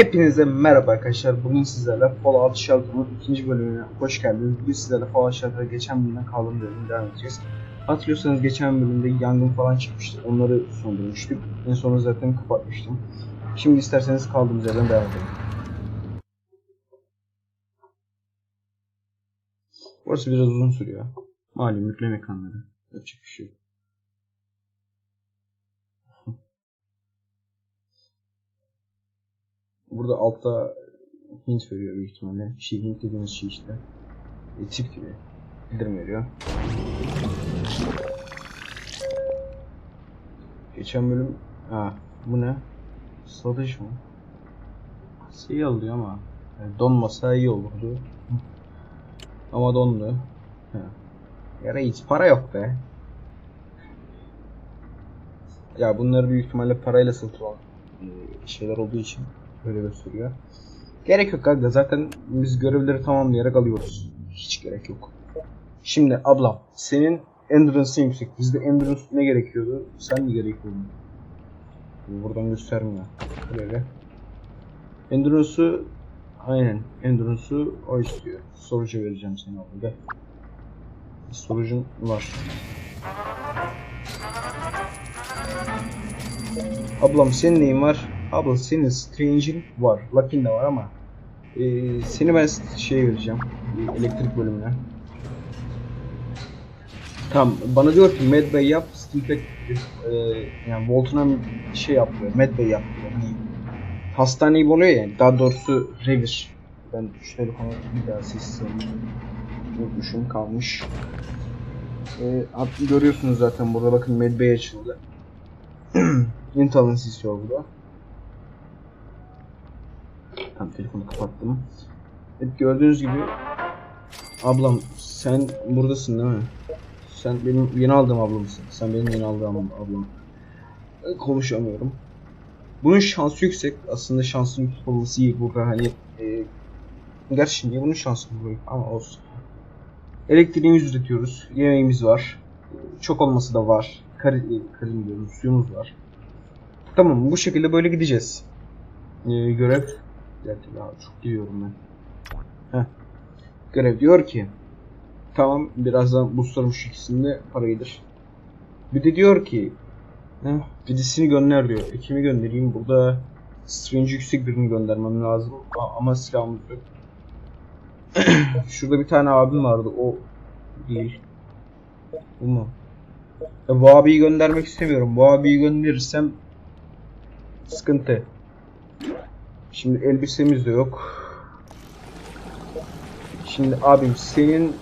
Hepinize merhaba arkadaşlar. Bugün sizlerle Fallout Shelter'ın ikinci bölümüne hoş geldiniz. Bugün sizlerle Fallout Shelter'a geçen bölümden kaldığım bölümden devam edeceğiz. Hatırlıyorsanız geçen bölümde yangın falan çıkmıştı. Onları söndürmüştük. En sonunda zaten kapatmıştım. Şimdi isterseniz kaldığımız yerden devam edelim. Burası biraz uzun sürüyor. Malum yükleme ekranları. Yapacak bir şey yok. Burada altta hint veriyor büyük ihtimalle. Şey hint dediğimiz şey işte. E, tip gibi. Bildirim veriyor. Geçen bölüm... Ha bu ne? Satış mı? Şey alıyor ama. Yani donmasa iyi olurdu. ama dondu. Ha. Ya reis para yok be. Ya bunları büyük ihtimalle parayla satılan e, şeyler olduğu için Öyle gösteriyor. Gerek yok kanka zaten biz görevleri tamamlayarak alıyoruz. Hiç gerek yok. Şimdi ablam senin endurance'ın yüksek. Bizde endurance ne gerekiyordu? Sen mi gerekiyordu? Buradan göstermiyor. Böyle. Endurance'ı aynen endurance'ı o istiyor. Sorucu vereceğim sana abi gel. Sorucun var. Ablam senin neyin var? Abla senin Strange'in var. Lucky'in de var ama e, seni ben şey vereceğim. Elektrik bölümüne. Tamam. Bana diyor ki Medbay yap. Steelpack e, yani Volt'una şey yapıyor. Medbay yap diyor. Hani hastane gibi oluyor ya. Daha doğrusu revir. Ben şu telefonu bir daha sessiz unutmuşum kalmış. E, görüyorsunuz zaten burada bakın Medbay açıldı. Intel'ın istiyor burada. Tam telefonu kapattım. Evet gördüğünüz gibi ablam sen buradasın değil mi? Sen benim yeni aldığım ablamsın. Sen benim yeni aldığım ablam. Konuşamıyorum. Bunun şansı yüksek. Aslında şansın yüksek olması iyi. Burada hani e, gerçi niye bunun şansı bu ama olsun. Elektriğimizi üretiyoruz. Yemeğimiz var. Çok olması da var. Kar, karın diyorum, suyumuz var. Tamam bu şekilde böyle gideceğiz. Ee, görev daha çok diyorum ben. Heh. Görev diyor ki tamam birazdan boostlarım şu ikisinde parayıdır. Bir de diyor ki heh, birisini gönder diyor. E, kimi göndereyim? Burada Strange yüksek birini göndermem lazım. Ama silahımız yok. Şurada bir tane abim vardı. O değil. Bu mu? Ya, bu abiyi göndermek istemiyorum. Bu abiyi gönderirsem sıkıntı. Şimdi elbisemiz de yok. Şimdi abim senin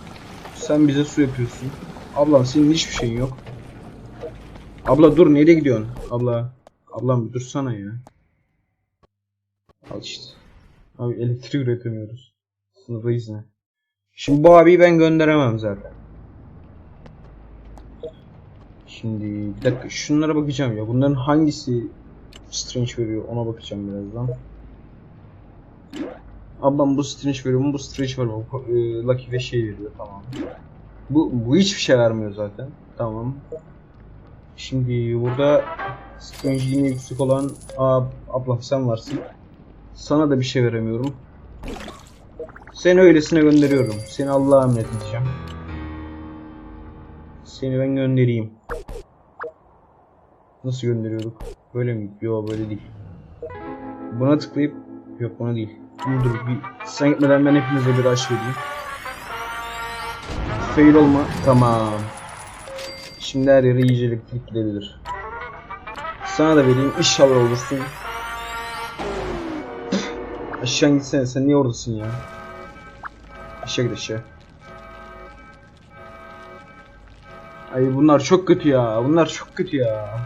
sen bize su yapıyorsun. Ablam senin hiçbir şeyin yok. Abla dur nereye gidiyorsun? Abla. Ablam dursana ya. Al işte. Abi elektrik üretemiyoruz. Sınırdayız ne? Şimdi bu abiyi ben gönderemem zaten. Şimdi bir dakika şunlara bakacağım ya. Bunların hangisi strange veriyor ona bakacağım birazdan. Ablam bu strange veriyor mu? Bu strange veriyor. E, Lucky ve şey veriyor tamam. Bu, bu hiçbir şey vermiyor zaten. Tamam. Şimdi burada strange yüksek olan Aa, ablam sen varsın. Sana da bir şey veremiyorum. Seni öylesine gönderiyorum. Seni Allah'a emanet edeceğim. Seni ben göndereyim. Nasıl gönderiyorduk? Böyle mi? Yok böyle değil. Buna tıklayıp yok buna değil. Dur dur sen gitmeden ben hepinize bir aş vereyim. Fail olma. Tamam. Şimdi her yere iyice elektrik. Sana da vereyim. İnşallah olursun. Aşağı gitsene. Sen niye oradasın ya? Aşağı git aşağı. Ay bunlar çok kötü ya. Bunlar çok kötü ya.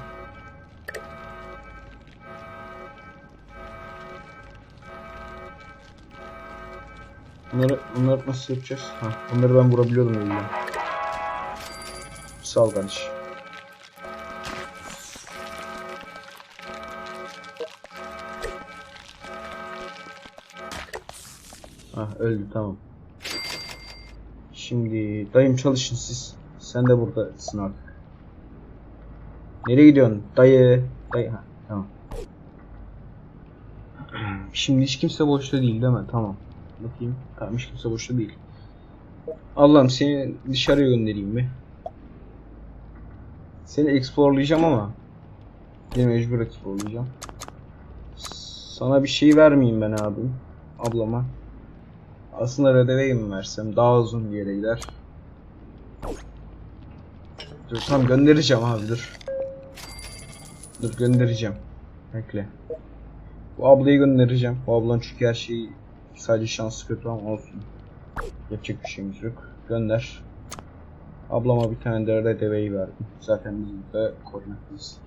Bunları, bunları nasıl yapacağız? Ha, bunları ben vurabiliyordum eliyle. Sağ ol kardeş. Ah öldü tamam. Şimdi dayım çalışın siz. Sen de buradasın artık. Nereye gidiyorsun? Dayı. Dayı. Ha, tamam. Şimdi hiç kimse boşta değil değil mi? Tamam. Bakayım. Tamam kimse boşta değil. Allah'ım seni dışarıya göndereyim mi? Seni explorlayacağım ama Yine mecbur explorlayacağım. Sana bir şey vermeyeyim ben abim. Ablama. Aslında Redaway'e mi versem daha uzun bir yere gider. Dur tamam göndereceğim abi dur. Dur göndereceğim. Bekle. Bu ablayı göndereceğim. Bu ablan çünkü her şeyi sadece şans kötü ama olsun. Yapacak bir şeyimiz yok. Gönder. Ablama bir tane de Redaway verdim. Zaten biz burada koordinatlıyız.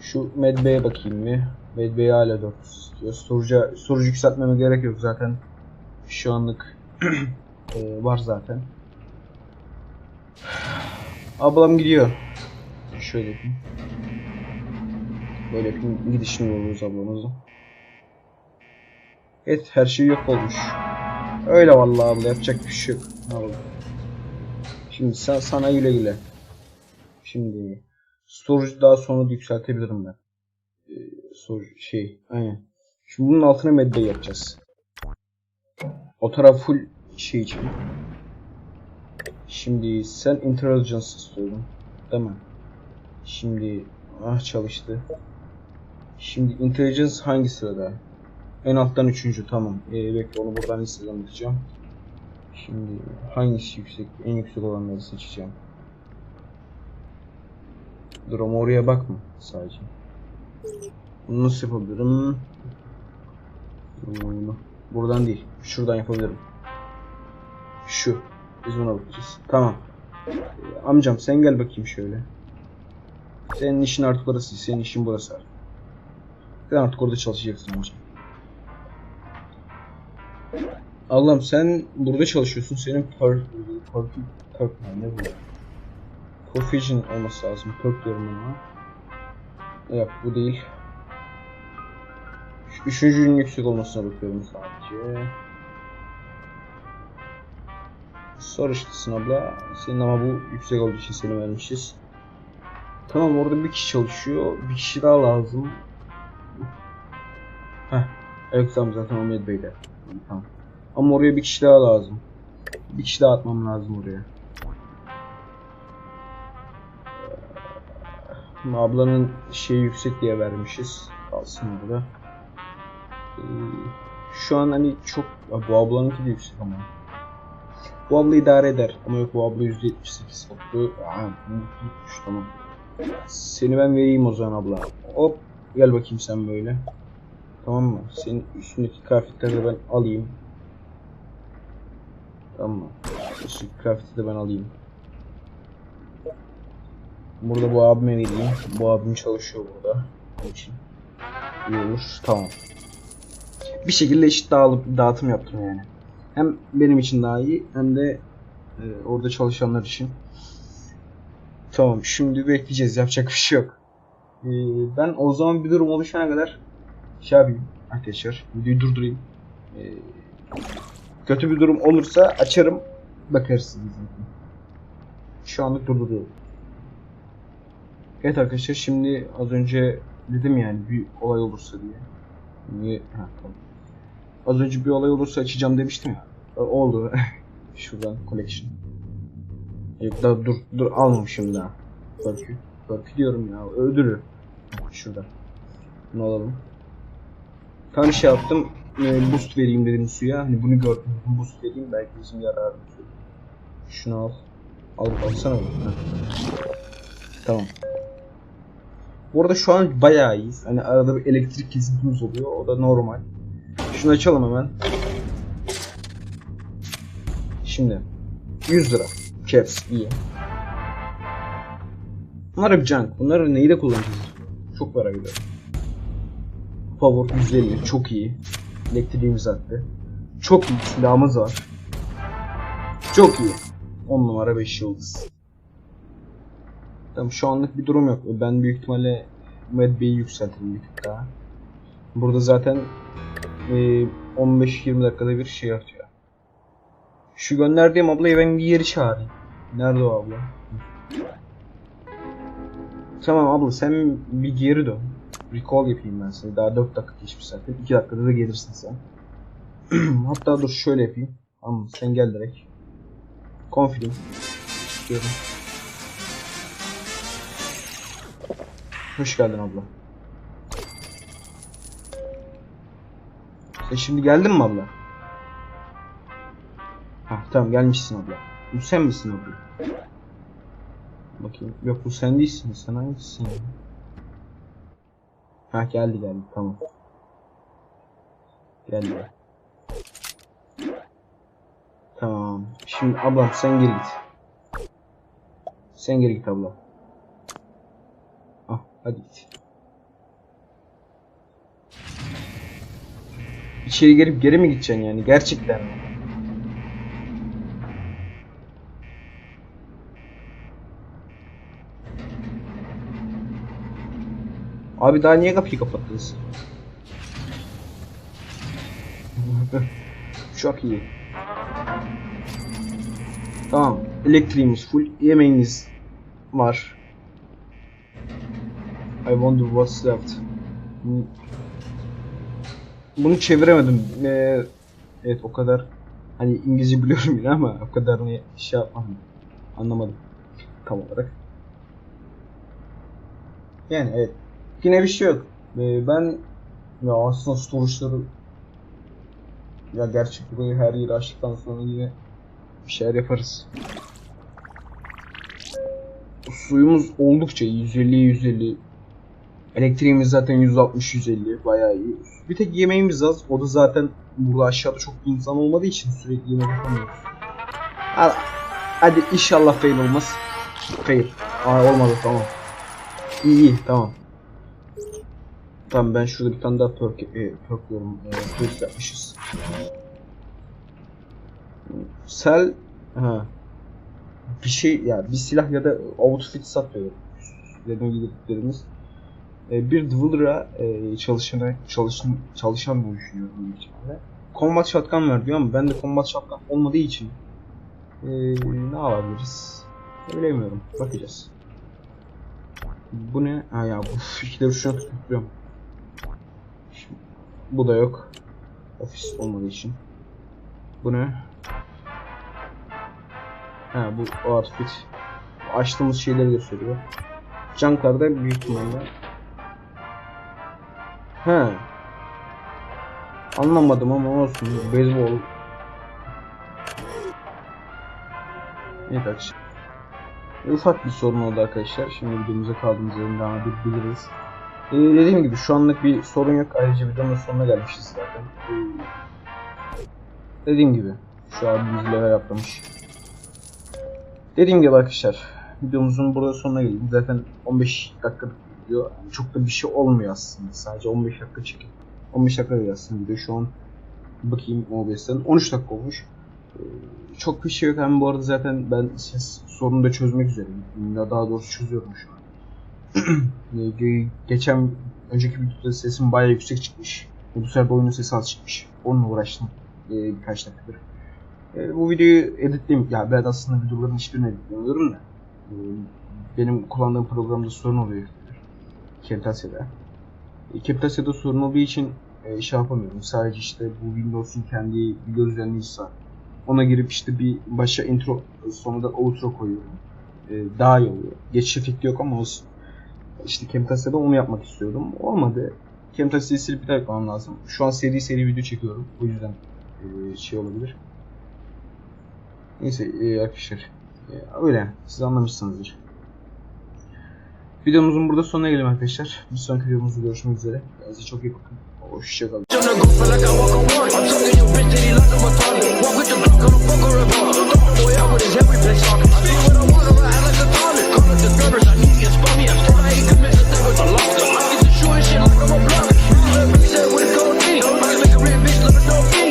Şu Medbay'e bakayım mı? Medbay hala 4 istiyor. Storage'a, storage yükseltmeme gerek yok zaten. Şu anlık e, var zaten. Ablam gidiyor. Şöyle yapayım. Böyle yapayım. Gidişini vururuz ablamızı. Evet her şey yok olmuş. Öyle vallahi abla yapacak bir şey yok. Yapalım. Şimdi sen, sana güle güle. Şimdi storage daha sonra yükseltebilirim ben. Ee, storage şey aynen. Şimdi bunun altına medde yapacağız. O taraf full şey için. Şimdi sen intelligence istiyordun. Değil mi? Şimdi ah çalıştı. Şimdi intelligence hangi sırada? En alttan üçüncü tamam. Ee, bekle onu buradan listeden bakacağım. Şimdi hangisi yüksek? En yüksek olanları seçeceğim. Dur ama oraya bakma sadece. Bunu nasıl yapabilirim? Buradan değil. Şuradan yapabilirim. Şu. Biz buna bakacağız. Tamam. Ee, amcam sen gel bakayım şöyle. Senin işin artık orası. Senin işin burası artık. Sen artık orada çalışacaksın amcam. Allah'ım sen burada çalışıyorsun. Senin per... Per... Per... Ne bu? Proficient olması lazım. Perk diyorum ona. Yok bu değil. Şu üçüncünün yüksek olmasına bakıyorum sadece. Sor işte abla. Senin ama bu yüksek olduğu için seni vermişiz. Tamam orada bir kişi çalışıyor. Bir kişi daha lazım. Heh. Evet tamam zaten o medbeyde. Tamam. Ama oraya bir kişi daha lazım. Bir kişi daha atmam lazım oraya. Şimdi ablanın şeyi yüksek diye vermişiz. Kalsın burada. Ee, şu an hani çok... Bu ablanınki de yüksek ama. Bu abla idare eder. Ama yok bu abla %78 soktu. Aa, tamam. Seni ben vereyim o zaman abla. Hop gel bakayım sen böyle. Tamam mı? Senin üstündeki kıyafetleri de ben alayım. Tamam mı? Üstündeki kıyafeti de ben alayım. Burada bu abime vereyim. Bu abim çalışıyor burada. Onun için. İyi olur. Tamam. Bir şekilde eşit dağılıp dağıtım yaptım yani. Hem benim için daha iyi hem de e, orada çalışanlar için. Tamam şimdi bekleyeceğiz. Yapacak bir şey yok. E, ben o zaman bir durum oluşana kadar şey yapayım arkadaşlar. Videoyu durdurayım. E, kötü bir durum olursa açarım. Bakarsınız. Şu anlık durduruyorum. Evet arkadaşlar şimdi az önce dedim yani bir olay olursa diye. Niye? Ha, tamam. Az önce bir olay olursa açacağım demiştim ya. Oldu. Şuradan collection. Yok daha dur dur almamışım daha. Perk'ü. Perk'ü diyorum ya. Ödülü. Şurada. Ne alalım. Tam şey yaptım. e, boost vereyim dedim suya. Hani bunu gördüm. Boost vereyim belki bizim olur. Şunu al. Al alsana. Tamam. Bu arada şu an bayağı iyiyiz. Hani arada bir elektrik kesintimiz oluyor. O da normal. Şunu açalım hemen. Şimdi 100 lira. Caps iyi. Bunlar hep junk. Bunları neyi de kullanacağız? Çok para gidiyor. Power 150 çok iyi. Elektriğimiz attı. Çok iyi silahımız var. Çok iyi. 10 numara 5 yıldız. Tamam şu anlık bir durum yok. Ben büyük ihtimalle Medbay'i yükseltirim bir tık daha. Burada zaten e, 15-20 dakikada bir şey artıyor. Şu gönderdiğim ablayı ben bir yeri çağırayım. Nerede o abla? Tamam abla sen bir geri dön. Recall yapayım ben seni. Daha 4 dakika geçmiş zaten. 2 dakikada da gelirsin sen. Hatta dur şöyle yapayım. Tamam sen gel direkt. Confirm. Diyorum. Hoş geldin abla. Sen şimdi geldin mi abla? Ha tamam gelmişsin abla. Bu sen misin abla? Bakayım. Yok bu sen değilsin. Sen hangisisin ya? Ha geldi geldi tamam. Geldi. Tamam. Şimdi ablam sen geri git. Sen geri git abla. Ah hadi git. İçeri girip geri mi gideceksin yani? Gerçekten mi? Abi daha niye kapıyı kapattınız? Çok iyi. Tamam. Elektriğimiz full. Yemeğiniz var. I wonder what's left. Bunu çeviremedim. Ee, evet o kadar hani İngilizce biliyorum yine ama o kadar ne şey yapmadım. Anlamadım tam olarak. Yani evet. Yine bir şey yok. Ee, ben ya aslında storage'ları ya gerçek burayı her yeri açtıktan sonra yine bir şeyler yaparız. Suyumuz oldukça iyi. 150 150. Elektriğimiz zaten 160 150 bayağı iyi. Bir tek yemeğimiz az. O da zaten burada aşağıda çok insan olmadığı için sürekli yemek yapamıyoruz. Hadi, hadi inşallah fail olmaz. Fail. Aa olmadı tamam. İyi iyi tamam. Tamam ben şurada bir tane daha perk, e, perk diyorum. E, yapmışız. Sel ha. Bir şey ya bir silah ya da outfit satıyor. Üstlerine giydiklerimiz. E, bir Dweller e, çalışana çalışın çalışan bir düşünüyorum büyük ihtimalle. Combat shotgun var diyor ama ben de combat shotgun olmadığı için e, ne alabiliriz? Bilemiyorum. Bakacağız. Bu ne? Ha ya bu fikirleri şuna tutuyorum. Bu da yok. Ofis olmadığı için. Bu ne? Ha bu outfit. Açtığımız şeyleri gösteriyor. Junklarda büyük ihtimalle. He. Anlamadım ama olsun. Beyzbol. Evet arkadaşlar. Ufak bir sorun oldu arkadaşlar. Şimdi videomuza kaldığımız yerden devam edebiliriz. Ee, dediğim gibi şu anlık bir sorun yok. Ayrıca videonun sonuna gelmişiz zaten. Ee, dediğim gibi şu abimiz level atlamış. Dediğim gibi arkadaşlar videomuzun burada sonuna geldik. Zaten 15 dakikalık video. Yani çok da bir şey olmuyor aslında. Sadece 15 dakika çekip 15 dakika değil aslında video. Şu an bakayım OBS'ten 13 dakika olmuş. Ee, çok bir şey yok ama bu arada zaten ben ses sorunu da çözmek üzereyim. Daha doğrusu çözüyorum şu an. Ee, ge- Geçen önceki videoda sesim bayağı yüksek çıkmış. Bu sefer de oyunun sesi az çıkmış. Onunla uğraştım ee, birkaç dakikadır. Ee, bu videoyu editleyeyim. Ya ben aslında videoların hiçbirini editlemiyorum da. Ee, benim kullandığım programda sorun oluyor. Camtasia'da. E, Camtasia'da sorun olduğu için e, şey yapamıyorum. Sadece işte bu Windows'un kendi video düzenleyicisi var. Ona girip işte bir başa intro sonra outro koyuyorum. E, daha iyi oluyor. Geçiş efekti yok ama olsun. İşte Camtasia'da onu yapmak istiyordum. Olmadı. Camtasia'yı silip bir daha yapmam lazım. Şu an seri seri video çekiyorum. O yüzden e, şey olabilir. Neyse e, arkadaşlar. E, öyle. Siz anlamışsınızdır. Videomuzun burada sonuna gelelim arkadaşlar. Bir sonraki videomuzda görüşmek üzere. Kendinize çok iyi bakın. Hoşçakalın. I walk on. Walk with the Glock, I don't fuck her about. Boy, out with his every place talking. I do what I I'ma act like a. Call up the I need a get spotty. I still ain't committed with a lock. The lock is the shooting shit like I'm a block. You let me what it gon' be. I'm a real bitch, love me know.